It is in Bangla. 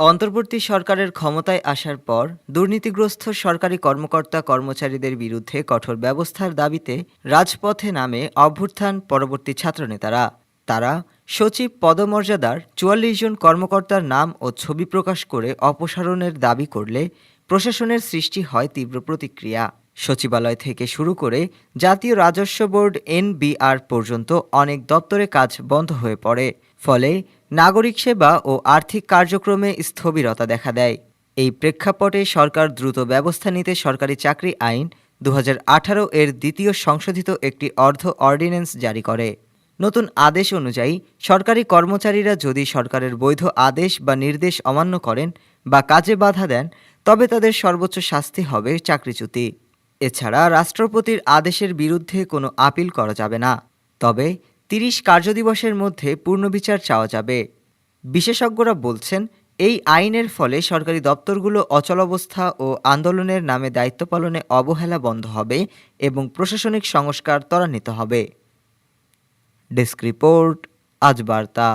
অন্তর্বর্তী সরকারের ক্ষমতায় আসার পর দুর্নীতিগ্রস্ত সরকারি কর্মকর্তা কর্মচারীদের বিরুদ্ধে কঠোর ব্যবস্থার দাবিতে রাজপথে নামে অভ্যুত্থান পরবর্তী ছাত্রনেতারা। তারা সচিব পদমর্যাদার চুয়াল্লিশ জন কর্মকর্তার নাম ও ছবি প্রকাশ করে অপসারণের দাবি করলে প্রশাসনের সৃষ্টি হয় তীব্র প্রতিক্রিয়া। সচিবালয় থেকে শুরু করে জাতীয় রাজস্ব বোর্ড এনবিআর পর্যন্ত অনেক দপ্তরে কাজ বন্ধ হয়ে পড়ে। ফলে নাগরিক সেবা ও আর্থিক কার্যক্রমে স্থবিরতা দেখা দেয়। এই প্রেক্ষাপটে সরকার দ্রুত ব্যবস্থা নিতে সরকারি চাকরি আইন দু হাজার আঠারো এর দ্বিতীয় সংশোধিত একটি অর্ধ অর্ডিন্যান্স জারি করে। নতুন আদেশ অনুযায়ী, সরকারি কর্মচারীরা যদি সরকারের বৈধ আদেশ বা নির্দেশ অমান্য করেন বা কাজে বাধা দেন, তবে তাদের সর্বোচ্চ শাস্তি হবে চাকরিচ্যুতি এছাড়া রাষ্ট্রপতির আদেশের বিরুদ্ধে কোনো আপিল করা যাবে না। তবে তিরিশ কার্যদিবসের মধ্যে পূর্ণবিচার চাওয়া যাবে। বিশেষজ্ঞরা বলছেন, এই আইনের ফলে সরকারি দপ্তরগুলো অচলাবস্থা ও আন্দোলনের নামে দায়িত্ব পালনে অবহেলা বন্ধ হবে এবং প্রশাসনিক সংস্কার ত্বরান্বিত হবে। ডেস্ক রিপোর্ট, আজ বার্তা।